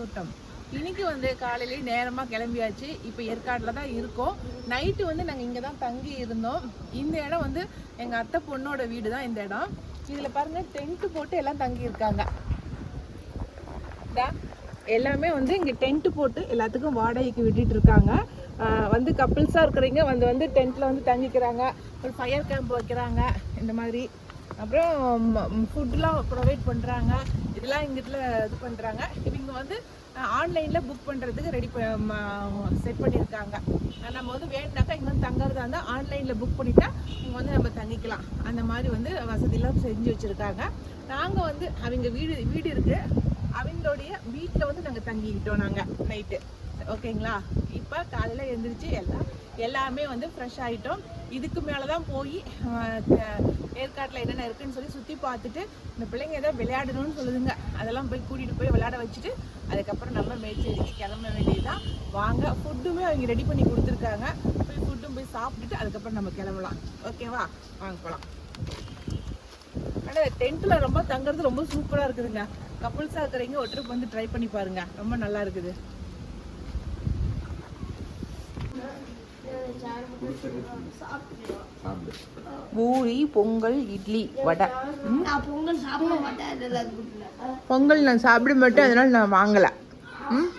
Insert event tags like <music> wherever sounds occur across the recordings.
கூட்டம் இன்னைக்கு வந்து காலையிலேயே நேரமாக கிளம்பியாச்சு. இப்போ ஏற்காட்டில் தான் இருக்கோம். நைட்டு வந்து நாங்கள் இங்கே தான் தங்கி இருந்தோம். இந்த இடம் வந்து எங்கள் அத்தை பொண்ணோட வீடு தான் இந்த இடம். இதில் பாருங்க டென்ட் போட்டு எல்லாம் தங்கி இருக்காங்க. எல்லாமே வந்து இங்கே டென்ட் போட்டு எல்லாத்துக்கும் வாடகைக்கு விட்டுட்டு இருக்காங்க. வந்து கப்பிள்ஸாக இருக்கிறவங்க வந்து வந்து டென்ட்டில் வந்து தங்கிக்கிறாங்க. ஒரு ஃபயர் கேம்ப் வைக்கிறாங்க. இந்த மாதிரி. அப்புறம் ஃபுட்லாம் ப்ரொவைட் பண்ணுறாங்க இதெல்லாம் இங்கிட்ட இது பண்ணுறாங்க இவங்க வந்து ஆன்லைனில் புக் பண்ணுறதுக்கு ரெடி செட் பண்ணியிருக்காங்க நம்ம வந்து வேணுனாக்கா இங்கே வந்து தங்குறதா இருந்தால் ஆன்லைனில் புக் பண்ணிட்டா இங்கே வந்து நம்ம தங்கிக்கலாம். அந்த மாதிரி வந்து வசதியெல்லாம் செஞ்சு வச்சுருக்காங்க. நாங்கள் வந்து அவங்க வீடு வீடு இருக்குது அவங்களுடைய வீட்டில் வந்து நாங்கள் தங்கிக்கிட்டோம் நாங்கள் நைட்டு ஓகேங்களா? இப்போ காலையில் எழுந்திரிச்சு எல்லாம் எல்லாமே வந்து ஃப்ரெஷ் ஆகிட்டோம் இதுக்கு மேலே தான் போய் ஏற்காட்டில் என்னென்ன இருக்குன்னு சொல்லி சுற்றி பார்த்துட்டு இந்த பிள்ளைங்க ஏதோ விளையாடணும்னு சொல்லுதுங்க. அதெல்லாம் போய் கூட்டிகிட்டு போய் விளையாட வச்சுட்டு அதுக்கப்புறம் நம்ம மேச்சேரிக்கு கிளம்ப வேண்டியதுதான். வாங்க ஃபுட்டுமே அவங்க ரெடி பண்ணி கொடுத்துருக்காங்க. போய் ஃபுட்டும் போய் சாப்பிட்டுட்டு அதுக்கப்புறம் நம்ம கிளம்பலாம். ஓகேவா? வாங்க போகலாம் ஆனால் டென்ட்டில் ரொம்ப தங்குறது ரொம்ப சூப்பராக இருக்குதுங்க. கப்புள்ஸாக இருக்கிறவங்க ஒரு ட்ரிப் வந்து ட்ரை பண்ணி பாருங்க. ரொம்ப நல்லா இருக்குது. பூரி பொங்கல் இட்லி வடை. பொங்கல் நான் சாப்பிட மாட்டேன் அதனால நான் வாங்கலை. ம்.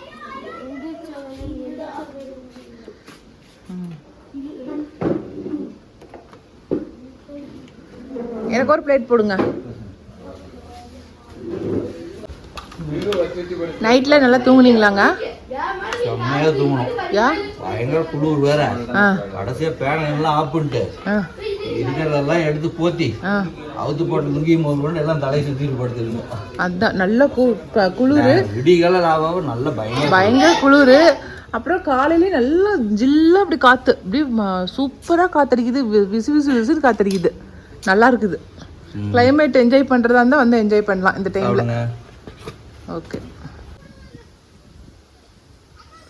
எனக்கு ஒரு பிளேட் போடுங்க. நைட்டில் நல்லா தூங்குனீங்களாங்க? செம்மையா தூங்கணும். யா? பயங்கர குளிர் வேற. கடைசியா பேனை எல்லாம் ஆஃப் பண்ணிட்டு. இருக்கிறதெல்லாம் எடுத்து போத்தி அவுத்து போட்டு லுங்கி கொண்டு எல்லாம் தலையை சுத்திட்டு படுத்துருங்க அதான் நல்ல குளிர். விடிகால ஆகாம நல்ல பயங்கர பயங்கர குளிர். அப்புறம் காலையிலே நல்லா ஜில்லா அப்படி காற்று அப்படியே சூப்பராக காத்தடிக்குது. வி- விசு விசு விசுன்னு காத்தடிக்குது. நல்லா இருக்குது. கிளைமேட் என்ஜாய் பண்ணுறதா இருந்தால் வந்து என்ஜாய் பண்ணலாம் இந்த டைமில் ஓகே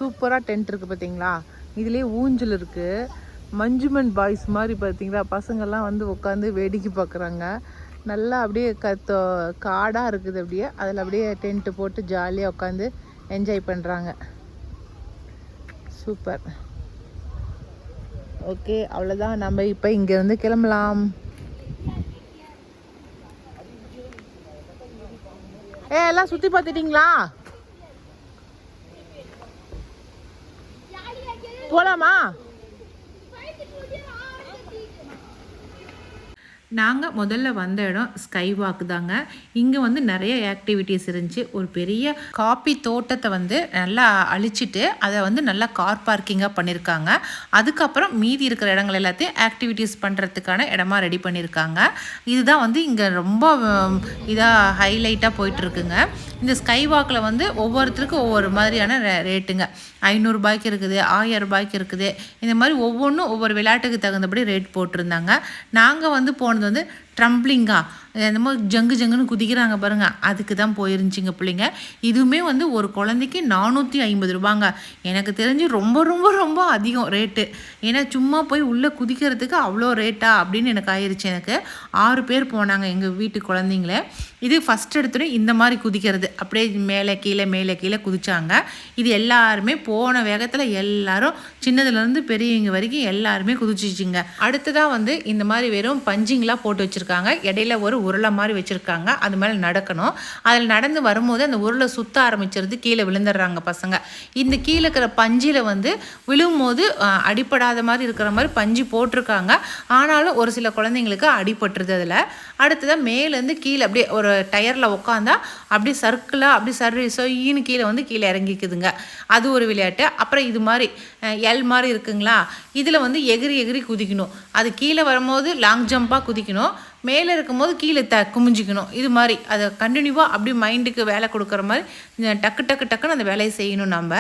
சூப்பராக டென்ட் இருக்குது பார்த்தீங்களா இதுலேயே ஊஞ்சல் இருக்குது மஞ்சுமன் பாய்ஸ் மாதிரி பார்த்தீங்களா பசங்கள்லாம் வந்து உட்காந்து வேடிக்கை பார்க்குறாங்க நல்லா அப்படியே கத்தோ காடாக இருக்குது அப்படியே. அதில் அப்படியே டென்ட்டு போட்டு ஜாலியாக உட்காந்து என்ஜாய் பண்ணுறாங்க சூப்பர். ஓகே அவ்வளோதான் நம்ம இப்போ இங்கேருந்து கிளம்பலாம். ஏ எல்லாம் சுற்றி பார்த்துட்டிங்களா? போலாமா? நாங்கள் முதல்ல வந்த இடம் ஸ்கை வாக் தாங்க. இங்கே வந்து நிறைய ஆக்டிவிட்டீஸ் இருந்துச்சு. ஒரு பெரிய காப்பி தோட்டத்தை வந்து நல்லா அழிச்சிட்டு அதை வந்து நல்லா கார் பார்க்கிங்காக பண்ணியிருக்காங்க அதுக்கப்புறம் மீதி இருக்கிற இடங்கள் எல்லாத்தையும் ஆக்டிவிட்டீஸ் பண்ணுறதுக்கான இடமா ரெடி பண்ணியிருக்காங்க இதுதான் வந்து இங்கே ரொம்ப இதாக ஹைலைட்டாக போயிட்டுருக்குங்க இந்த ஸ்கை வாக்கில் வந்து ஒவ்வொருத்தருக்கும் ஒவ்வொரு மாதிரியான ரே- ரேட்டுங்க. ஐநூறுரூபாய்க்கு இருக்குது ஆயர்ரூபாய்க்கு இருக்குது. இந்த மாதிரி ஒவ்வொன்றும் ஒவ்வொரு விளையாட்டுக்கு தகுந்தபடி ரேட் போட்டிருந்தாங்க. நாங்கள் வந்து போனது வந்து ட்ரம்ப்ளிங்காக என்னமோ ஜங்கு ஜங்குன்னு குதிக்கிறாங்க பாருங்கள் அதுக்கு தான் போயிருந்துச்சிங்க பிள்ளைங்க. இதுவுமே வந்து ஒரு குழந்தைக்கு நானூற்றி ஐம்பது ரூபாங்க. எனக்கு தெரிஞ்சு ரொம்ப ரொம்ப ரொம்ப அதிகம் ரேட்டு. ஏன்னா சும்மா போய் உள்ளே குதிக்கிறதுக்கு அவ்வளோ ரேட்டா அப்படின்னு எனக்கு ஆயிடுச்சு எனக்கு. ஆறு பேர் போனாங்க எங்கள் வீட்டு குழந்தைங்கள. இது ஃபஸ்ட் எடுத்துகிட்டு இந்த மாதிரி குதிக்கிறது. அப்படியே மேலே கீழே மேலே கீழே குதிச்சாங்க. இது எல்லாருமே போன வேகத்தில் எல்லாரும் சின்னதுலேருந்து பெரியவங்க வரைக்கும் எல்லாருமே குதிச்சிச்சிங்க. அடுத்ததாக வந்து இந்த மாதிரி வெறும் பஞ்சிங்லாம் போட்டு வச்சுருக்காங்க. இடையில ஒரு உருளை மாதிரி வச்சுருக்காங்க. அது மேலே நடக்கணும். அதில் நடந்து வரும்போது அந்த உருளை சுத்த ஆரம்பிச்சிருது. கீழே விழுந்துடுறாங்க பசங்க. இந்த கீழே இருக்கிற பஞ்சில் வந்து விழும்போது அடிப்படாத மாதிரி இருக்கிற மாதிரி பஞ்சு போட்டிருக்காங்க. ஆனாலும் ஒரு சில குழந்தைங்களுக்கு அடிபட்டுருது அதில். அடுத்ததாக மேலேருந்து கீழே அப்படியே ஒரு டயரில் உட்காந்தா அப்படியே சர்க்கிளாக அப்படி சரி சொயின்னு கீழே வந்து கீழே இறங்கிக்குதுங்க. அது ஒரு விளையாட்டு. அப்புறம் இது மாதிரி எல் மாதிரி இருக்குங்களா? இதில் வந்து எகிரி எகிரி குதிக்கணும். அது கீழே வரும்போது லாங் ஜம்ப்பாக குதிக்கணும். மேலே இருக்கும்போது கீழே த குமிஞ்சிக்கணும். இது மாதிரி. அதை கண்டினியூவாக அப்படி மைண்டுக்கு வேலை கொடுக்குற மாதிரி டக்கு டக்கு டக்குன்னு அந்த வேலையை செய்யணும் நம்ம.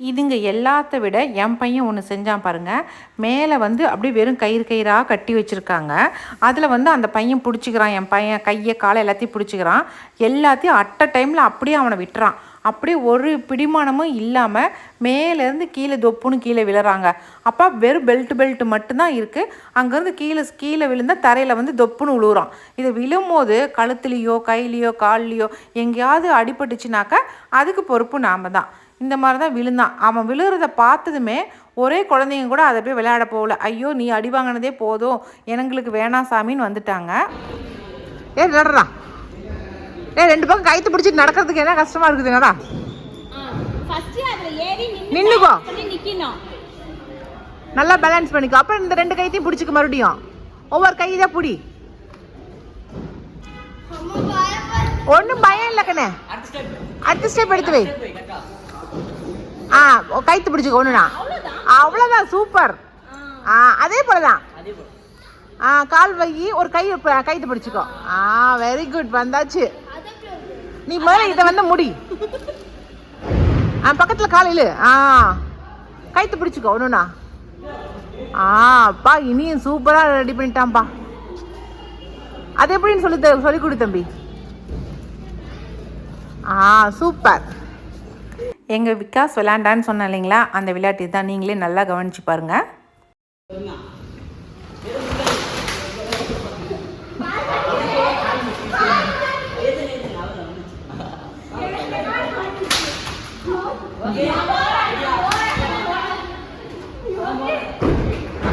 இதுங்க எல்லாத்த விட என் பையன் ஒன்று செஞ்சான் பாருங்க. மேலே வந்து அப்படியே வெறும் கயிறு கயிறாக கட்டி வச்சுருக்காங்க. அதில் வந்து அந்த பையன் பிடிச்சிக்கிறான். என் பையன் கையை காலை எல்லாத்தையும் பிடிச்சிக்கிறான். எல்லாத்தையும் அட்ட டைமில் அப்படியே அவனை விட்டுறான். அப்படியே ஒரு பிடிமானமும் இல்லாமல் மேலேருந்து கீழே தொப்புன்னு கீழே விழுறாங்க. அப்போ வெறும் பெல்ட் பெல்ட் மட்டும்தான் இருக்குது அங்கேருந்து கீழே கீழே விழுந்தால் தரையில் வந்து தொப்புன்னு விழுகுறான் இது விழும்போது கழுத்துலேயோ கையிலையோ கால்லையோ எங்கேயாவது அடிபட்டுச்சுனாக்கா அதுக்கு பொறுப்பு நாம் தான் இந்த மாதிரி தான் விழுந்தான். அவன் விழுகிறத பார்த்ததுமே ஒரே குழந்தைங்க கூட அதை போய் விளையாட போகல. ஐயோ நீ அடி வாங்கினதே போதும். எங்களுக்கு வேணாம் சாமின்னு வந்துட்டாங்க. ஏ நடறா ஏ ரெண்டு பக்கம் கைத்து பிடிச்சிட்டு நடக்கிறதுக்கு என்ன கஷ்டமா இருக்குது நின்னு நின்னுக்கோ. நல்லா பேலன்ஸ் பண்ணிக்கோ. அப்புறம் இந்த ரெண்டு கைத்தையும் பிடிச்சிக்க மறுபடியும். ஒவ்வொரு கை தான் பிடி. ஒன்றும் பயம் இல்லை கண்ணே. அடுத்த ஸ்டெப் எடுத்து வை. ஆ? கைத்து பிடிச்சிக்கோ ஒன்றுனா அவ்வளோதான் சூப்பர் ஆ. அதே போல. தான் ஆ கால் வை ஒரு கை கைத்து பிடிச்சிக்கோ. ஆ வெரி குட் வந்தாச்சு. நீ முதல்ல இதை வந்து முடி. ஆ பக்கத்தில் காலையில் ஆ. கைத்து பிடிச்சிக்கோ ஒன்றுண்ணா ஆ அப்பா இனியும் சூப்பராக ரெடி பண்ணிட்டான்ப்பா. அது எப்படின்னு சொல்லி த- சொல்லி கொடு தம்பி. ஆ சூப்பர். எங்கள் விகாஸ் விளாண்டான்னு சொன்னேன் இல்லைங்களா? அந்த விளையாட்டு தான் நீங்களே நல்லா கவனிச்சு பாருங்க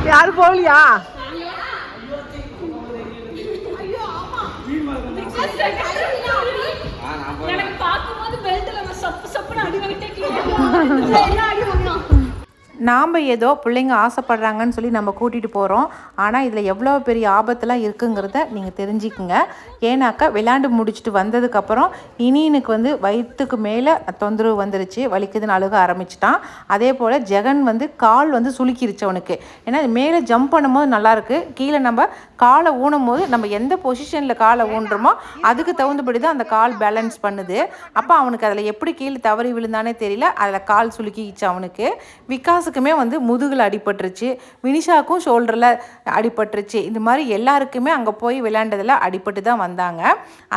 யாரும் போகலையா எனக்கு பார்க்கும்போது பெல்ட்ல சப்பு சப்புன்னு அடி வாங்கிட்டே கீழே என்ன அடி வாங்கினோம் நாம் ஏதோ பிள்ளைங்க ஆசைப்படுறாங்கன்னு சொல்லி நம்ம கூட்டிகிட்டு போகிறோம் ஆனால் இதில் எவ்வளோ பெரிய ஆபத்தெலாம் இருக்குங்கிறத நீங்கள் தெரிஞ்சுக்குங்க. ஏன்னாக்கா விளையாண்டு முடிச்சுட்டு வந்ததுக்கப்புறம் இனியனுக்கு வந்து வயிற்றுக்கு மேலே தொந்தரவு வந்துருச்சு. வலிக்குதுன்னு அழுக ஆரம்பிச்சிட்டான். அதே போல் ஜெகன் வந்து கால் வந்து சுளுக்கிருச்சு அவனுக்கு. ஏன்னா மேலே ஜம்ப் பண்ணும்போது நல்லாயிருக்கு கீழே நம்ம காலை ஊனும் போது நம்ம எந்த பொசிஷனில் காலை ஊன்றோமோ அதுக்கு தகுந்தபடி தான் அந்த கால் பேலன்ஸ் பண்ணுது. அப்போ அவனுக்கு அதில் எப்படி கீழே தவறி விழுந்தானே தெரியல. அதில் கால் சுளுக்கிச்சு அவனுக்கு. விகாஸுக்குமே வந்து முதுகில் அடிபட்டுருச்சு வினிஷாவுக்கும் ஷோல்டரில் அடிபட்டுருச்சு. இந்த மாதிரி எல்லாருக்குமே அங்கே போய் விளையாண்டதில் அடிபட்டு தான் வந்தாங்க.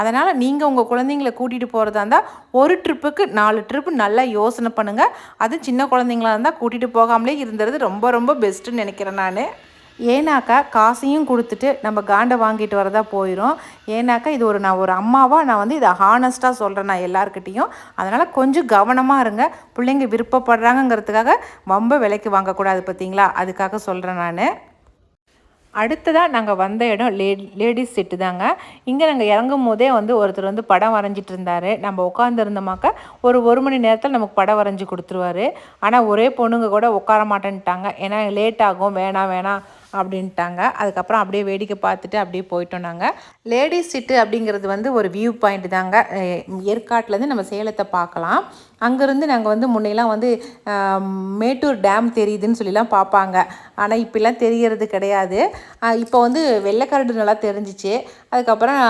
அதனால் நீங்கள் உங்கள் குழந்தைங்கள கூட்டிகிட்டு போகிறதா இருந்தால் ஒரு ட்ரிப்புக்கு நாலு ட்ரிப்பு நல்லா யோசனை பண்ணுங்கள் அது சின்ன குழந்தைங்களா இருந்தால் கூட்டிகிட்டு போகாமலே இருந்தது ரொம்ப ரொம்ப பெஸ்ட்டுன்னு நினைக்கிறேன் நான். ஏன்னாக்கா காசையும் கொடுத்துட்டு நம்ம காண்டை வாங்கிட்டு வரதா போயிடும் ஏன்னாக்கா இது ஒரு நான் ஒரு அம்மாவாக நான் வந்து இதை ஹானஸ்ட்டாக சொல்கிறேன் நான் எல்லாருக்கிட்டேயும் அதனால் கொஞ்சம் கவனமாக இருங்க. பிள்ளைங்க விருப்பப்படுறாங்கங்கிறதுக்காக ரொம்ப விலைக்கு வாங்கக்கூடாது பார்த்தீங்களா? அதுக்காக சொல்கிறேன் நான். அடுத்ததாக நாங்கள் வந்த இடம் லே லேடிஸ் செட்டு தாங்க. இங்கே நாங்கள் இறங்கும் போதே வந்து ஒருத்தர் வந்து படம் வரைஞ்சிட்டு இருந்தார். நம்ம உட்காந்துருந்தோமாக்க ஒரு ஒரு மணி நேரத்தில் நமக்கு படம் வரைஞ்சி கொடுத்துருவாரு. ஆனால் ஒரே பொண்ணுங்க கூட உட்கார மாட்டேன்ட்டாங்க. ஏன்னா லேட் ஆகும். வேணாம் வேணாம். அப்படின்ட்டாங்க. அதுக்கப்புறம் அப்படியே வேடிக்கை பார்த்துட்டு அப்படியே போயிட்டோம் நாங்கள் லேடிஸ் சிட்டு அப்படிங்கிறது வந்து ஒரு வியூ பாயிண்ட் தாங்க. ஏற்காட்டிலேருந்து நம்ம சேலத்தை பார்க்கலாம். அங்கேருந்து நாங்கள் வந்து முன்னையெல்லாம் வந்து மேட்டூர் டேம் தெரியுதுன்னு சொல்லிலாம் பார்ப்பாங்க ஆனால் இப்போலாம் தெரியறது கிடையாது. இப்போ வந்து வெள்ளைக்கரடு நல்லா தெரிஞ்சிச்சு. அதுக்கப்புறம்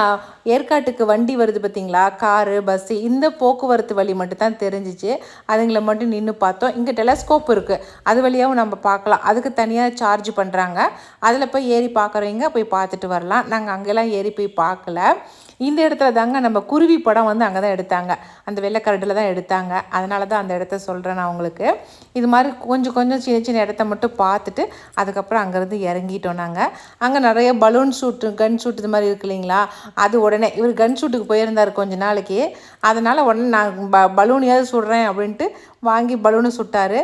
ஏற்காட்டுக்கு வண்டி வருது பார்த்திங்களா காரு பஸ்ஸு இந்த போக்குவரத்து வழி மட்டும் தான் தெரிஞ்சிச்சு. அதுங்களை மட்டும் நின்று பார்த்தோம். இங்கே டெலஸ்கோப் இருக்குது அது வழியாகவும் நம்ம பார்க்கலாம். அதுக்கு தனியாக சார்ஜ் பண்ணுறாங்க அதில் போய் ஏறி பார்க்குறவங்க போய் பார்த்துட்டு வரலாம். நாங்கள் அங்கெல்லாம் ஏறி போய் பார்க்கல. இந்த இடத்துல தாங்க நம்ம குருவி படம் வந்து அங்கே தான் எடுத்தாங்க. அந்த வெள்ளைக்கரடில் தான் எடுத்தாங்க. அதனால தான் அந்த இடத்த சொல்கிறேன் நான் உங்களுக்கு. இது மாதிரி கொஞ்சம் கொஞ்சம் சின்ன சின்ன இடத்த மட்டும் பார்த்துட்டு அதுக்கப்புறம் அங்கேருந்து இறங்கிட்டோம் நாங்கள் அங்கே நிறைய பலூன் ஷூட்டு கன் ஷூட் இது மாதிரி இருக்கு இல்லைங்களா? அது உடனே இவர் கன் ஷூட்டுக்கு போயிருந்தார் கொஞ்ச நாளைக்கு. அதனால் உடனே நான் ப பலூனையாவது சுடுறேன் அப்படின்ட்டு வாங்கி பலூனை சுட்டார்.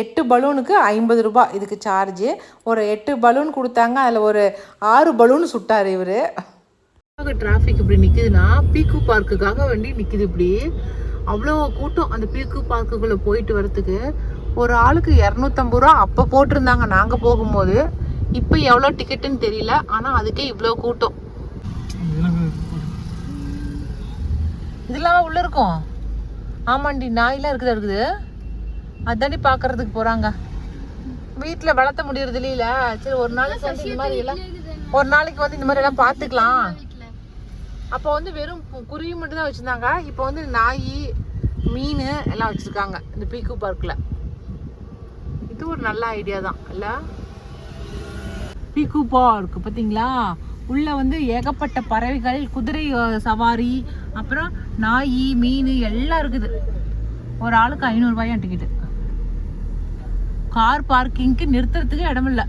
எட்டு பலூனுக்கு ஐம்பது ரூபாய் இதுக்கு சார்ஜு ஒரு எட்டு பலூன் கொடுத்தாங்க அதில் ஒரு ஆறு பலூன் சுட்டார் இவர். டிராஃபிக் இப்படி நிற்குதுன்னா பீக்கு பார்க்குக்காக வேண்டி நிற்குது இப்படி. அவ்வளோ கூட்டம் அந்த பீக்கு பார்க்குக்குள்ளே போயிட்டு வரத்துக்கு ஒரு ஆளுக்கு இரநூத்தம்பது ரூபா அப்போ போட்டிருந்தாங்க நாங்கள் போகும்போது. இப்போ எவ்வளோ டிக்கெட்டுன்னு தெரியல ஆனால் அதுக்கே இவ்வளோ கூட்டம். இதெல்லாம் உள்ளே இருக்கும்? ஆமாண்டி நாயெல்லாம் இருக்குதா இருக்குது. அதாண்டி பார்க்கறதுக்கு போகிறாங்க வீட்டில் வளர்த்த முடியறது இல்லையில. சரி ஒரு நாளைக்கு வந்து இந்த மாதிரி எல்லாம் ஒரு நாளைக்கு வந்து இந்த மாதிரி எல்லாம் பார்த்துக்கலாம் அப்போ வந்து வெறும் கு- குருவி மட்டும்தான் வச்சுருந்தாங்க. இப்போ வந்து நாய் மீன் எல்லாம் வச்சுருக்காங்க இந்த பீக்கு பார்க்கில் இது ஒரு நல்ல ஐடியா தான். இல்லை? பீக்கு பார்க் பார்த்தீங்களா உள்ள வந்து ஏகப்பட்ட பறவைகள் குதிரை சவாரி அப்புறம் நாய் மீன் எல்லாம் இருக்குது. ஒரு ஆளுக்கு ஐநூறுரூவாயான் டிக்கெட்டு கார் பார்க்கிங்க்கு நிறுத்துறதுக்கு இடமில்ல.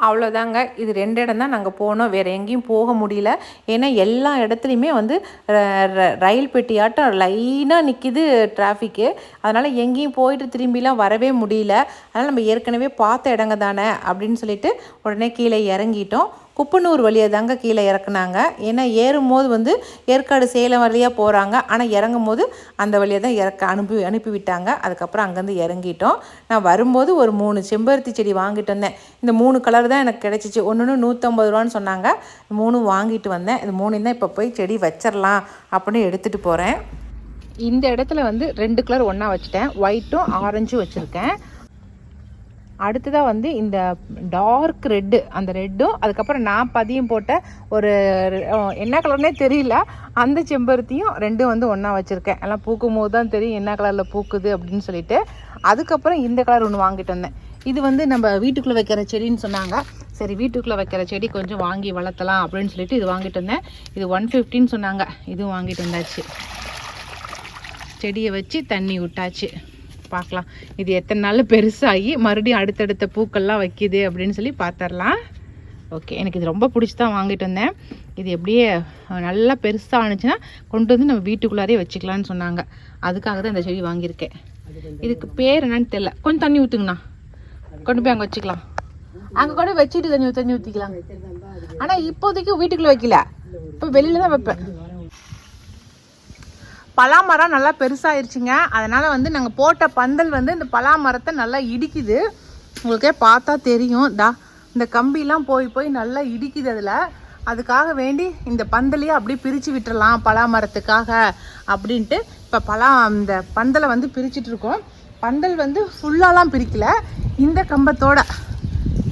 அவ்வளோதாங்க இது ரெண்டு இடம் தான் நாங்கள் போனோம். வேறு எங்கேயும் போக முடியல. ஏன்னா எல்லா இடத்துலையுமே வந்து ர- ர- ரயில் பெட்டியாட்டம் லைனாக நிற்கிது டிராஃபிக்கு அதனால் எங்கேயும் போயிட்டு திரும்பிலாம் வரவே முடியல. அதனால் நம்ம ஏற்கனவே பார்த்த இடங்க தானே அப்படின்னு சொல்லிட்டு உடனே கீழே இறங்கிட்டோம். குப்பனூர் வழியாக தாங்க கீழே இறக்குனாங்க. ஏன்னா ஏறும்போது வந்து ஏற்காடு சேலம் வழியாக போகிறாங்க ஆனால் இறங்கும் போது அந்த வழியாக தான் இறக்க அனுப்பி அனுப்பிவிட்டாங்க. அதுக்கப்புறம் அங்கேருந்து இறங்கிட்டோம். நான் வரும்போது ஒரு மூணு செம்பருத்தி செடி வாங்கிட்டு வந்தேன். இந்த மூணு கலர் தான் எனக்கு கிடச்சிச்சு. ஒன்று நூற்றம்பது ரூபான்னு சொன்னாங்க. மூணும் வாங்கிட்டு வந்தேன். இது மூணு தான் இப்போ போய் செடி வச்சிடலாம் அப்படின்னு எடுத்துகிட்டு போகிறேன் இந்த இடத்துல வந்து ரெண்டு கலர் ஒன்றா வச்சுட்டேன். ஒயிட்டும் ஆரஞ்சும் வச்சுருக்கேன். அடுத்ததாக வந்து இந்த டார்க் ரெட்டு அந்த ரெட்டும் அதுக்கப்புறம் நான் பதியம் போட்ட ஒரு என்ன கலர்னே தெரியல. அந்த செம்பருத்தியும் ரெண்டும் வந்து ஒன்றா வச்சுருக்கேன். எல்லாம் பூக்கும் போது தான் தெரியும் என்ன கலரில் பூக்குது அப்படின்னு சொல்லிட்டு. அதுக்கப்புறம் இந்த கலர் ஒன்று வாங்கிட்டு வந்தேன். இது வந்து நம்ம வீட்டுக்குள்ளே வைக்கிற செடின்னு சொன்னாங்க. சரி வீட்டுக்குள்ளே வைக்கிற செடி கொஞ்சம் வாங்கி வளர்த்தலாம் அப்படின்னு சொல்லிட்டு இது வாங்கிட்டு வந்தேன். இது ஒன் ஃபிஃப்டின்னு சொன்னாங்க. இதுவும் வாங்கிட்டு வந்தாச்சு. செடியை வச்சு தண்ணி விட்டாச்சு. பார்க்கலாம். இது எத்தனை நாள் பெருசாகி மறுபடியும் அடுத்தடுத்த பூக்கள்லாம் வைக்கிது அப்படின்னு சொல்லி பார்த்துடலாம். ஓகே எனக்கு இது ரொம்ப பிடிச்சி தான் வாங்கிட்டு வந்தேன். இது எப்படியே நல்லா பெருசாக ஆனிச்சுன்னா கொண்டு வந்து நம்ம வீட்டுக்குள்ளாரே வச்சுக்கலான்னு சொன்னாங்க. அதுக்காக தான் இந்த செடி வாங்கியிருக்கேன். இதுக்கு பேர் என்னன்னு தெரியல. கொஞ்சம் தண்ணி ஊற்றுங்கண்ணா கொண்டு போய் அங்கே வச்சுக்கலாம். அங்கே கூட வச்சுட்டு தண்ணி தண்ணி ஊற்றிக்கலாம் ஆனால் இப்போதைக்கு வீட்டுக்குள்ளே வைக்கல. இப்போ வெளியில தான் வைப்பேன். பலாமரம் நல்லா பெருசாகிருச்சுங்க அதனால் வந்து நாங்கள் போட்ட பந்தல் வந்து இந்த பலாமரத்தை நல்லா இடிக்குது. உங்களுக்கே பார்த்தா தெரியும். தா இந்த கம்பிலாம் போய் போய் நல்லா இடிக்குது அதில். அதுக்காக வேண்டி இந்த பந்தலையே அப்படியே பிரித்து விட்டுறலாம் பலாமரத்துக்காக அப்படின்ட்டு இப்போ பலா இந்த பந்தலை வந்து பிரிச்சிட்ருக்கோம் பந்தல் வந்து ஃபுல்லாலாம் பிரிக்கல. இந்த கம்பத்தோட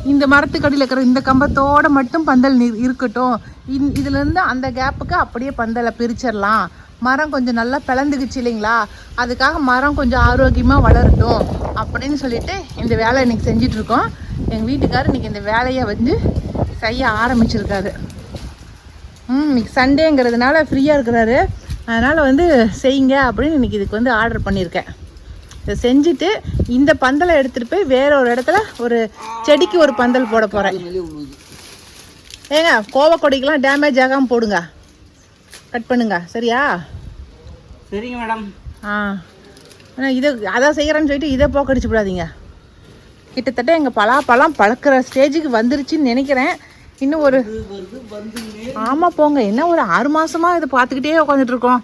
இந்த மரத்துக்கடியில் இருக்கிற இந்த கம்பத்தோட மட்டும் பந்தல் நி- இருக்கட்டும். இந் இதுலேருந்து அந்த கேப்புக்கு அப்படியே பந்தலை பிரிச்சிடலாம் மரம் கொஞ்சம் நல்லா பிளந்துக்குச்சு இல்லைங்களா? அதுக்காக மரம் கொஞ்சம் ஆரோக்கியமாக வளரட்டும் அப்படின்னு சொல்லிட்டு இந்த வேலை இன்னைக்கு செஞ்சிட்ருக்கோம். எங்கள் வீட்டுக்காரர் இன்றைக்கி இந்த வேலையை வந்து செய்ய ஆரம்பிச்சிருக்காரு. ம் இன்னைக்கு சண்டேங்கிறதுனால ஃப்ரீயாக இருக்கிறாரு. அதனால் வந்து செய்யுங்க அப்படின்னு இன்னைக்கு இதுக்கு வந்து ஆர்டர் பண்ணியிருக்கேன். இதை செஞ்சுட்டு இந்த பந்தலை எடுத்துகிட்டு போய் வேற ஒரு இடத்துல ஒரு செடிக்கு ஒரு பந்தல் போட போகிறேன் ஏங்க கோவக்கொடிக்கெலாம் டேமேஜ் ஆகாமல் போடுங்க. கட் பண்ணுங்க. சரியா? சரிங்க மேடம். ஆ. ஆனால் இதை அதான் செய்கிறேன்னு சொல்லிட்டு இதை போக்கடிச்சு விடாதீங்க. கிட்டத்தட்ட எங்கள் பலாப்பழம் பழக்கிற ஸ்டேஜுக்கு வந்துருச்சுன்னு நினைக்கிறேன். இன்னும் ஒரு ஆமாம் போங்க என்ன ஒரு ஆறு மாசமா இதை பார்த்துக்கிட்டே உட்காந்துட்டு இருக்கோம்.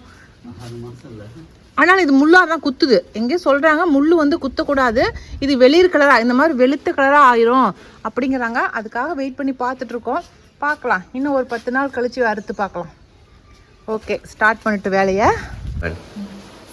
ஆனால் இது முள்ளாக தான் குத்துது. எங்கேயோ சொல்கிறாங்க முள் வந்து குத்தக்கூடாது. இது வெளிர் கலராக இந்த மாதிரி வெளுத்த கலராக ஆயிரும் அப்படிங்கிறாங்க. அதுக்காக வெயிட் பண்ணி பார்த்துட்டு இருக்கோம். பார்க்கலாம். இன்னும் ஒரு பத்து நாள் கழிச்சு அறுத்து பார்க்கலாம். ஓகே ஸ்டார்ட் பண்ணிட்டு வேலையை.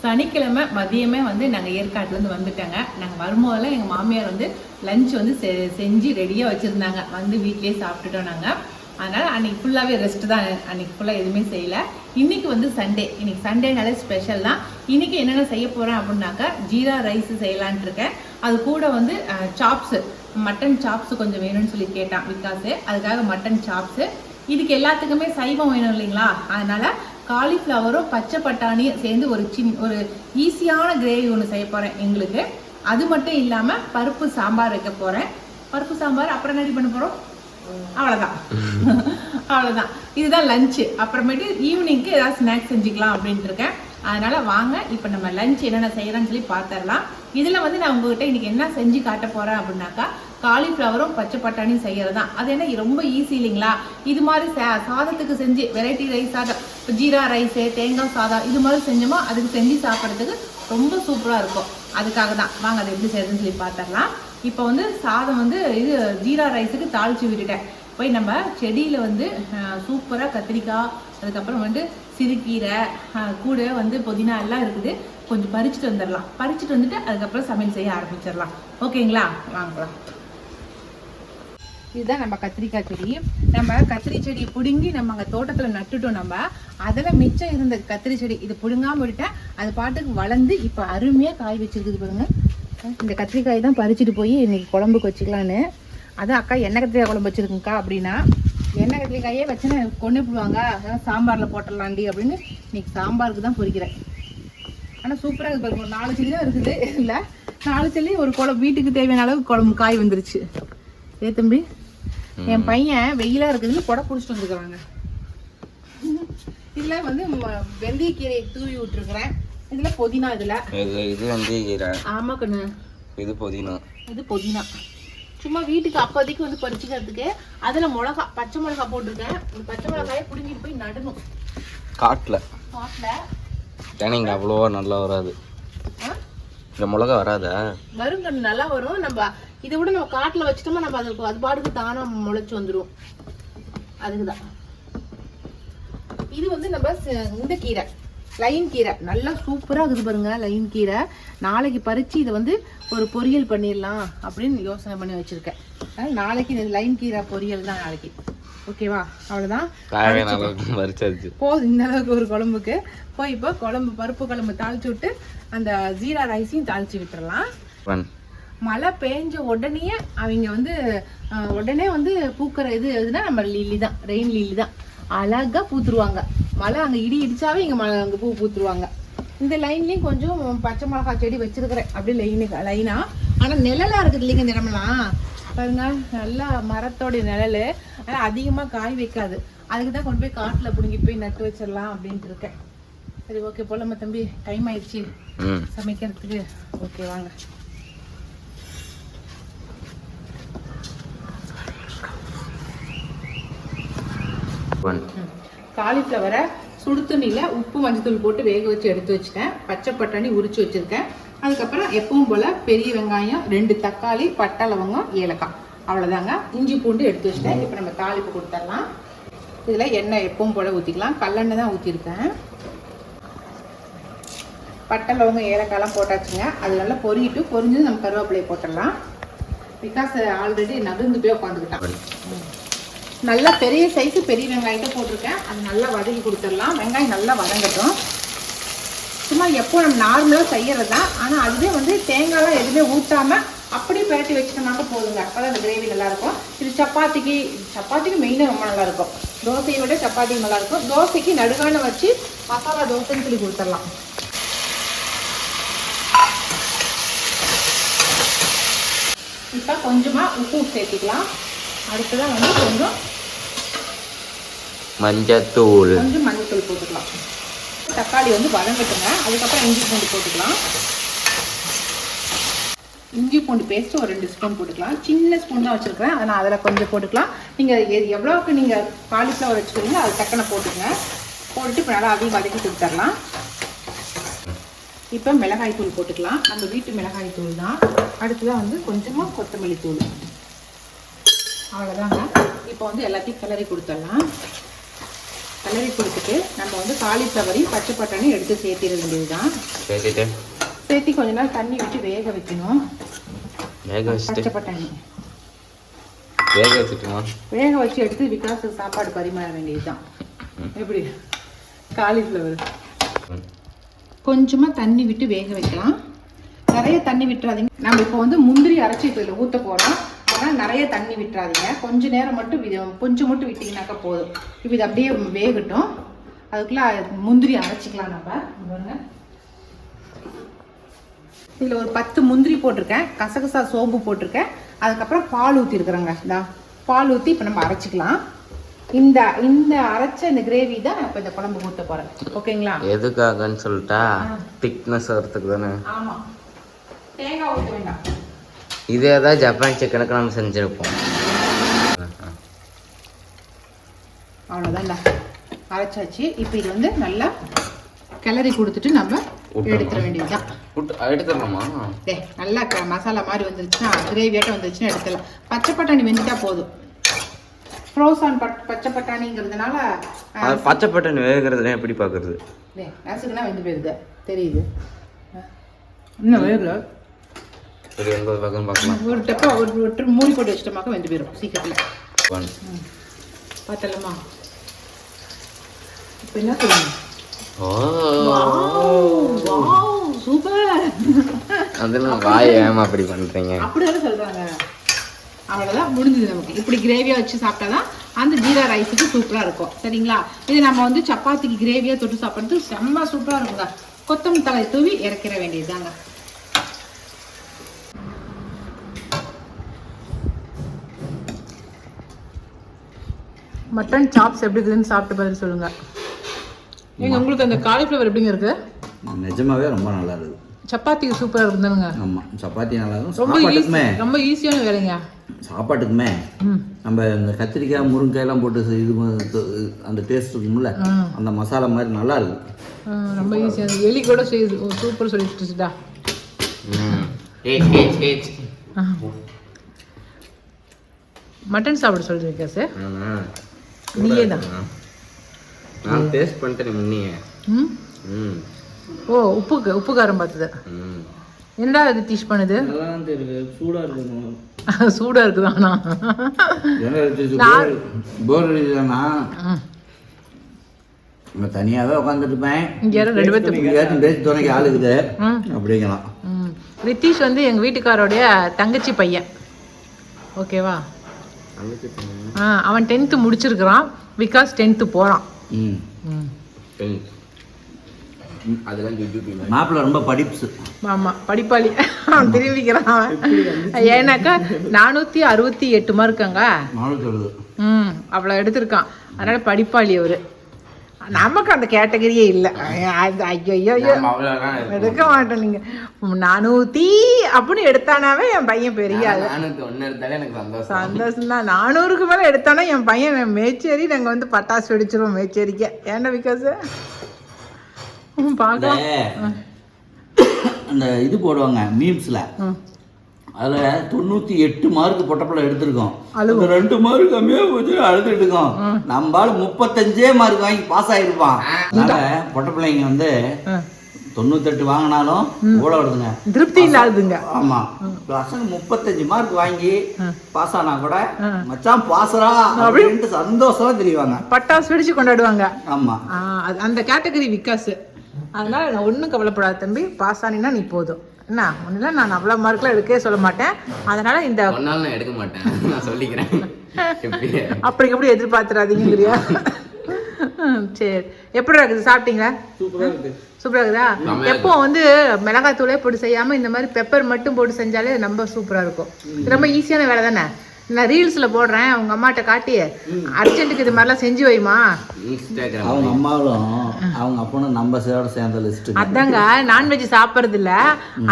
சனிக்கிழமை மதியமே வந்து நாங்கள் ஏற்காட்டிலேருந்து வந்துட்டாங்க. நாங்கள் வரும்போதெல்லாம் எங்கள் மாமியார் வந்து லஞ்ச் வந்து செ செஞ்சு ரெடியாக வச்சுருந்தாங்க. வந்து வீட்லேயே சாப்பிட்டுட்டோம் நாங்கள் அதனால் அன்றைக்கி ஃபுல்லாகவே ரெஸ்ட் தான். அன்றைக்கி ஃபுல்லாக எதுவுமே செய்யலை. இன்றைக்கி வந்து சண்டே இன்றைக்கி சண்டேனாலே ஸ்பெஷல் தான். இன்றைக்கி என்னென்ன செய்ய போகிறேன் அப்படின்னாக்கா ஜீரா ரைஸ் செய்யலான்ட்டு இருக்கேன். அது கூட வந்து சாப்ஸு மட்டன் சாப்ஸு கொஞ்சம் வேணும்னு சொல்லி கேட்டான் விகாஸு அதுக்காக மட்டன் சாப்ஸு இதுக்கு எல்லாத்துக்குமே சைவம் வேணும் இல்லைங்களா? அதனால் காலிஃப்ளவரும் பச்சை பட்டாணியும் சேர்ந்து ஒரு சின் ஒரு ஈஸியான கிரேவி ஒன்று செய்ய போகிறேன் எங்களுக்கு. அது மட்டும் இல்லாமல் பருப்பு சாம்பார் வைக்க போகிறேன் பருப்பு சாம்பார் அப்புறம் ரெடி பண்ண போகிறோம் அவ்வளோதான் <laughs> அவ்வளோதான் இதுதான் லஞ்சு அப்புறமேட்டு ஈவினிங்க்கு ஏதாவது ஸ்நாக்ஸ் செஞ்சுக்கலாம் அப்படின்ட்டு இருக்கேன். அதனால வாங்க இப்போ நம்ம லஞ்ச் என்னென்ன செய்யறோம்னு சொல்லி பார்த்துடலாம் இதில் வந்து நான் உங்ககிட்ட இன்னைக்கு என்ன செஞ்சு காட்ட போகிறேன் அப்படின்னாக்கா காலிஃப்ளவரும் பச்சை பட்டாணியும் செய்யறது தான் அது என்ன ரொம்ப ஈஸி இல்லைங்களா? இது மாதிரி சா- சாதத்துக்கு செஞ்சு வெரைட்டி ரைஸ் சாதம் ஜீரா ரைஸு தேங்காய் சாதம் இது மாதிரி செஞ்சோமோ அதுக்கு செஞ்சு சாப்பிட்றதுக்கு ரொம்ப சூப்பராக இருக்கும். அதுக்காக தான். வாங்க அதை எப்படி செய்யறதுன்னு சொல்லி பார்த்துடலாம் இப்போ வந்து சாதம் வந்து இது ஜீரா ரைஸுக்கு தாளிச்சு விட்டுட்டேன். போய் நம்ம செடியில் வந்து சூப்பராக கத்திரிக்காய் அதுக்கப்புறம் வந்து சிறுகீரை கூட வந்து புதினா எல்லாம் இருக்குது. கொஞ்சம் பறிச்சுட்டு வந்துடலாம் பறிச்சுட்டு வந்துட்டு அதுக்கப்புறம் சமையல் செய்ய ஆரம்பிச்சிடலாம் ஓகேங்களா? வாங்கலாம். இதுதான் நம்ம கத்திரிக்காய் செடி. நம்ம கத்திரி செடியை பிடுங்கி நம்ம அங்கே தோட்டத்தில் நட்டுட்டோம் நம்ம அதில் மிச்சம் இருந்த கத்திரி செடி இது பிடுங்காமல் விட்டேன் அது பாட்டுக்கு வளர்ந்து இப்போ அருமையாக காய் வச்சிருக்குது பாருங்க. இந்த கத்திரிக்காய் தான் பறிச்சுட்டு போய் இன்னைக்கு குழம்புக்கு வச்சுக்கலான்னு. அதான் அக்கா எண்ணெய் கத்திரிக்காய் குழம்பு வச்சிருக்குங்கக்கா அப்படின்னா எண்ணெய் கத்திரிக்காயே வச்சுன்னு கொண்டு போடுவாங்க. அதான் சாம்பாரில் போட்டுடலாண்டி அப்படின்னு இன்னைக்கு சாம்பாருக்கு தான் பொறிக்கிறேன். ஆனால் சூப்பராக இருக்குது பாருங்க. ஒரு நாலு செடி தான் இருக்குது. இல்லை நாலு செல்லி ஒரு குழம்பு வீட்டுக்கு தேவையான அளவுக்கு குழம்பு காய் வந்துருச்சு. ஏ தம்பி? என் பையன் வெயிலாக இருக்குதுன்னு கொடை பிடிச்சிட்டு வந்துருக்குறாங்க. இதில் வந்து வெந்தயக்கீரையை தூவி விட்டுருக்குறேன். இதில் புதினா இதில். இது இது வந்து கீரை ஆமாம் கண்ணு. இது புதினா. இது புதினா. சும்மா வீட்டுக்கு அப்போதைக்கு வந்து பறிச்சுக்கிறதுக்கு அதில் மிளகா பச்சை மிளகா போட்டிருக்கேன். பச்சை மிளகாயை பிடுங்கிட்டு போய் நடணும். காட்டில். காட்டில். ஏன்னா இங்கே அவ்வளோவா நல்லா வராது. இந்த மிளகா வராதா? வரும் கண்ணு நல்லா வரும். நம்ம இதை விட நம்ம காட்டில் வச்சிட்டோமா நம்ம அதுக்கு அது பாட்டுக்கு தானா முளைச்சு வந்துடும் அதுக்குதான். இது வந்து நம்ம இந்த கீரை லைன் கீரை. நல்லா சூப்பராக இருக்குது பாருங்க லைன் கீரை. நாளைக்கு பறித்து இதை வந்து ஒரு பொரியல் பண்ணிடலாம் அப்படின்னு யோசனை பண்ணி வச்சுருக்கேன். நாளைக்கு இந்த லைன் கீரை பொரியல் தான் நாளைக்கு. ஓகேவா? அவ்வளோதான் வரிச்சாச்சு போதும் இந்த அளவுக்கு ஒரு குழம்புக்கு. போய் இப்போ குழம்பு பருப்பு குழம்பு தாளிச்சு விட்டு அந்த ஜீரா ரைஸையும் தாளிச்சு விட்டுறலாம். மழை பெஞ்ச உடனே அவங்க வந்து உடனே வந்து பூக்கிற இது எதுனா நம்ம லில்லி தான். ரெயின் லில்லி தான். அழகா பூத்துருவாங்க. மழை அங்கே இடி இடிச்சாவே இங்கே மழை அங்கே பூ பூத்துருவாங்க. இந்த லைன்லேயும் கொஞ்சம் பச்சை மிளகா செடி வச்சிருக்கிறேன். அப்படியே லைனுக்கு லைனா ஆனால் நிழலா இருக்குது இல்லைங்க இந்த இடமெல்லாம். பாருங்க நல்லா மரத்தோடைய நிழல். ஆனால் அதிகமாக காய் வைக்காது. அதுக்கு தான் கொண்டு போய் காட்டில் பிடுங்கிட்டு போய் நட்டு வச்சிடலாம் அப்படின்ட்டு இருக்கேன். சரி ஓகே போலாமா தம்பி? டைம் ஆயிடுச்சு. சமைக்கிறதுக்கு. ஓகே வாங்க. காலிஃப்ளவரை சுடு தண்ணியில் உப்பு மஞ்சத்தூள் போட்டு வேக வச்சு எடுத்து வச்சுட்டேன். பச்சை பட்டாணி உரிச்சு வச்சுருக்கேன். அதுக்கப்புறம் எப்பவும் போல் பெரிய வெங்காயம் ரெண்டு தக்காளி பட்டை லவங்கம் ஏலக்காய். அவ்வளோதாங்க இஞ்சி பூண்டு எடுத்து வச்சுட்டேன். இப்போ நம்ம தாளிப்பு கொடுத்துடலாம். இதில் எண்ணெய் எப்பவும் போல் ஊற்றிக்கலாம் கல்லெண்ணெய் தான் ஊற்றிருக்கேன் பட்டை லவங்க ஏலக்காயெலாம் போட்டாச்சுங்க. அது நல்லா பொரியிட்டு பொறிஞ்சு நம்ம கருவேப்பிலையை போட்டுடலாம். பிகாஸ் ஆல்ரெடி நகர்ந்து போய் உட்காந்துக்கிட்டான். நல்லா பெரிய சைஸு பெரிய வெங்காயத்தை போட்டிருக்கேன். அது நல்லா வதக்கி கொடுத்துடலாம். வெங்காயம் நல்லா வதங்கட்டும். சும்மா எப்போ நம்ம நார்மலாக செய்யறது தான் ஆனால் அதுவே வந்து தேங்காயெலாம் எதுவுமே ஊற்றாமல் அப்படியே பிரட்டி வச்சுட்டோம்னாக்க போதுங்க. அப்போ தான் அந்த கிரேவி நல்லாயிருக்கும். இது சப்பாத்திக்கு சப்பாத்திக்கு மெயினாக ரொம்ப நல்லாயிருக்கும். தோசையை விட சப்பாத்திக்கு நல்லாயிருக்கும். தோசைக்கு நடுகான வச்சு மசாலா தோசைன்னு சொல்லி கொடுத்துடலாம். இப்போ கொஞ்சமாக உப்பு சேர்த்துக்கலாம். அடுத்ததான் வந்து கொஞ்சம் மஞ்சத்தூள். கொஞ்சம் மஞ்சள் போட்டுக்கலாம். தக்காளி வந்து வதங்கட்டுங்க. அதுக்கப்புறம் இஞ்சி பூண்டு போட்டுக்கலாம். இஞ்சி பூண்டு பேஸ்ட் ஒரு ரெண்டு ஸ்பூன் போட்டுக்கலாம். சின்ன ஸ்பூன் தான் வச்சுருக்கிறேன். அதை நான் அதில் கொஞ்சம் போட்டுக்கலாம். நீங்கள் எவ்வளோக்கு நீங்கள் காலிஃப்ளவர் வச்சுக்கிறீங்களோ அது டக்குன்னு போட்டுங்க போட்டுட்டு இப்போ நல்லா அதையும் வதக்கி கொடுத்துர்லாம் இப்போ மிளகாய் தூள் போட்டுக்கலாம். நம்ம வீட்டு மிளகாய் தூள் தான். அடுத்ததான் வந்து கொஞ்சமாக கொத்தமல்லி தூள். அவ்வளோதாங்க இப்போ வந்து எல்லாத்தையும் கிளறி கொடுத்துடலாம். கிளறி கொடுத்துட்டு நம்ம வந்து காலிஃப்ளவரையும் பச்சை பட்டாணியும் எடுத்து சேர்த்திட வேண்டியது தான் சேர்த்துட்டு சேர்த்தி கொஞ்ச நேரம் தண்ணி விட்டு வேக வைக்கணும். வேக வச்சுட்டு வேக வச்சுட்டுமா வேக வச்சு எடுத்து விகாஸுக்கு சாப்பாடு பரிமாற வேண்டியது தான் எப்படி? காலிஃப்ளவர். கொஞ்சமாக தண்ணி விட்டு வேக வைக்கலாம். நிறைய தண்ணி விட்டுறாதீங்க. நம்ம இப்போ வந்து முந்திரி அரைச்சி இப்போ இதில் ஊற்ற போகிறோம் ஆனால் நிறைய தண்ணி விட்டுறாதீங்க. கொஞ்ச நேரம் மட்டும் கொஞ்சம் மட்டும் விட்டிங்கனாக்கா போதும். இப்போ இது அப்படியே வேகட்டும். அதுக்குள்ளே முந்திரி அரைச்சிக்கலாம் நம்ம. இங்க பாருங்க. இதில் ஒரு பத்து முந்திரி போட்டிருக்கேன் கசகசா சோம்பு போட்டிருக்கேன் அதுக்கப்புறம் பால் ஊற்றிருக்கிறேங்க இந்தா பால் ஊற்றி இப்போ நம்ம அரைச்சிக்கலாம். இந்த இந்த அரைச்ச இந்த கிரேவி தான் இப்போ இந்த குழம்பு ஊற்ற போகிறேன் ஓகேங்களா? எதுக்காகன்னு சொல்லிட்டா திக்னஸ் வரத்துக்கு தானே. ஆமாம் தேங்காய் ஊற்ற வேண்டாம். இதே தான் ஜப்பான் சிக்கனுக்கு நம்ம செஞ்சுருப்போம். அவ்வளோதான்டா அரைச்சாச்சு. இப்போ இது வந்து நல்லா கிளறி கொடுத்துட்டு நம்ம எடுத்துட வேண்டியதுதான். டே நல்லா க மசாலா மாதிரி வந்துருச்சுன்னா கிரேவியாட்டம் வந்துருச்சுன்னா எடுத்துடலாம். பச்சை பட்டாணி வெந்துட்டா போதும். ஃப்ரோசான் பட் பச்சை பட்டாணிங்கிறதுனால அது பச்சை பட்டன் வேகிறதுல எப்படி பார்க்கறது டே நசுக்குனா வெந்து போயிருது. தெரியுது. இன்னும் வேகல? சரி எண்பது பக்கம் பார்க்கலாம் ஒரு டப்பா ஒரு ஒரு மூடி போட்டு வச்சிட்டோமாக்க வெந்து போயிடும் சீக்கிரத்தில். பார்த்தலாமா இப்போ என்ன சொல்லணும் ஓ சூப்பர் அதெல்லாம் வாய் ஏமா அப்படி பண்றீங்க? அப்படிதானே சொல்றாங்க. அவ்வளோதான் முடிஞ்சது நமக்கு. இப்படி கிரேவியாக வச்சு சாப்பிட்டாதான் அந்த ஜீரா ரைஸுக்கு சூப்பராக இருக்கும். சரிங்களா? இது நம்ம வந்து சப்பாத்திக்கு கிரேவியாக தொட்டு சாப்பிட்றது செம்ம சூப்பராக இருக்குங்க கொத்தமல்லி தலை தூவி இறக்கிற வேண்டியதுதாங்க மட்டன் சாப்ஸ் எப்படி இருக்குதுன்னு சாப்பிட்டு பதில் சொல்லுங்க. ஏங்க உங்களுக்கு அந்த காலிஃப்ளவர் எப்படிங்க இருக்கு? நிஜமாவே ரொம்ப நல்லா இருக்குது. சப்பாத்திக்கு சூப்பராக இருக்குதுங்க ஆமாம் சப்பாத்தி நல்லா இருக்கும். ரொம்ப ஈஸி சாப்பாட்டுக்குமே. ரொம்ப ஈஸியான வேலைங்க. சாப்பாட்டுக்குமே. ம். நம்ம இந்த கத்திரிக்காய் முருங்கைக்காயெல்லாம் போட்டு செய்- இது அந்த டேஸ்ட் இருக்கும்ல அந்த மசாலா மாதிரி நல்லா இருக்கு ரொம்ப ஈஸியாக எலி கூட செய்யுது சூப்பர் சொல்லிட்டுச்சுடா மட்டன் சாப்பிட சொல்றீங்க சார் நீயே தான். நான் டேஸ்ட் பண்ணிட்டேன் முன்னே ம்? ம். ஓ உப்பு உப்பு காரம் பார்த்தது ம். என்னடா இது டீச் பண்ணுது? நல்லா தான் தெரியுது. சூடாக இருக்கணும் சூடா இருக்குது ஆனா போர் அடிச்சதுன்னா ம். நம்ம தனியாகவே உட்காந்துட்டு இருப்பேன் இங்க ரெண்டு பேர்த்து பேசி துணைக்கு ஆள் இருக்குது ம். அப்படிங்கலாம் ம். ரித்தீஷ் வந்து எங்க வீட்டுக்காரோடைய தங்கச்சி பையன். ஓகேவா? அவன் டென்த்து முடிச்சிருக்கிறான். விகாஸ் டென்த்து போகிறான் ம். ம் பெண். அதெல்லாம் யூடியூப் மாப்பிள்ளை ரொம்ப படிப்ஸு ஆமா படிப்பாளி. அவன் திரும்பிக்கிறான். ஏன்னாக்கா நானூற்றி அறுபத்தி எட்டு மார்க்குங்க ம் அவ்வளோ எடுத்திருக்கான். அதனால படிப்பாளி அவரு. நமக்கு அந்த கேட்டகரியே இல்லை. ஐயோ. எடுக்க மாட்டேன் நீங்க. நானூத்தி அப்படின்னு எடுத்தானாவே என் பையன் பெரிய சந்தோஷம். தான் நானூறுக்கு மேல எடுத்தானா என் பையன் மேச்சேரி நாங்க வந்து பட்டாசு வெடிச்சிருவோம் மேச்சேரிக்க. ஏன்டா விகாஸ்? பார்க்கலாம். அந்த இது போடுவாங்க மீம்ஸில். அதில் தொண்ணூற்றி எட்டு மார்க் பொட்டப்படம் எடுத்திருக்கோம். ரெண்டு மார்க் கம்மியாக போச்சு அழுதுட்டு இருக்கோம். நம்மளால முப்பத்தஞ்சே மார்க் வாங்கி பாஸ் ஆகிருப்பான் அதனால பொட்ட பிள்ளைங்க வந்து. தொண்ணூத்தெட்டு வாங்கினாலும் கூட வருதுங்க. திருப்தி இல்லாதுங்க ஆமா. பசங்க முப்பத்தஞ்சு மார்க் வாங்கி பாஸ் ஆனா கூட மச்சான் பாசரா அப்படின்ட்டு சந்தோஷமா தெரிவாங்க. பட்டாசு வெடிச்சு கொண்டாடுவாங்க. ஆமா. ஆ, அது- அந்த கேட்டகரி விகாஸ் அதனால ஒன்றும் கவலைப்படாத தம்பி பாஸ் ஆனினா நீ போதும். என்ன ஒன்றும் நான் அவ்வளோ மார்க்லாம் எடுக்கவே சொல்ல மாட்டேன். அதனால இந்த ஒன்னாலும் நான் எடுக்க மாட்டேன். நான் சொல்லிக்கிறேன். எப்படி? அப்படி எப்படி எதிர்பார்த்துறாதீங்கறியா சரி. எப்படி இருக்குது? சாப்பிட்டீங்களா? சூப்பராக இருக்குது. சூப்பரா இருக்குதா? எப்போ வந்து மிளகாய் தூளே போட்டு செய்யாம இந்த மாதிரி பெப்பர் மட்டும் போட்டு செஞ்சாலே ரொம்ப சூப்பரா இருக்கும். ரொம்ப ஈஸியான வேலை தானே? நான் ரீல்ஸ்ல போடுறேன் அவங்க அம்மாட்ட காட்டி. அர்ஜென்ட்டுக்கு இது மாதிரிலாம் செஞ்சு வைமா. இன்ஸ்டாகிராம் அவங்க அம்மாவும் அவங்க அப்பனும் நம்ம சேரோட சேர்ந்த லிஸ்ட் அதாங்க நான்வெஜ் சாப்பிட்றது இல்ல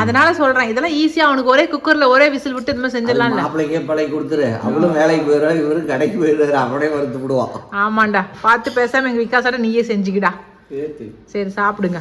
அதனால சொல்றேன் இதெல்லாம் ஈஸியா அவனுக்கு ஒரே குக்கர்ல ஒரே விசில் விட்டு இந்த மாதிரி செஞ்சிடலாம்ல மாப்பிள்ளைக்கே பழகி கொடுத்துரு. அவளும் வேலைக்கு போயிடுவா இவரும் கடைக்கு போயிடுவாரு அப்படியே வறுத்து விடுவான் ஆமாண்டா பார்த்து பேசாம எங்க விகாசோட நீயே செஞ்சுக்கிடா. சரி சாப்பிடுங்க.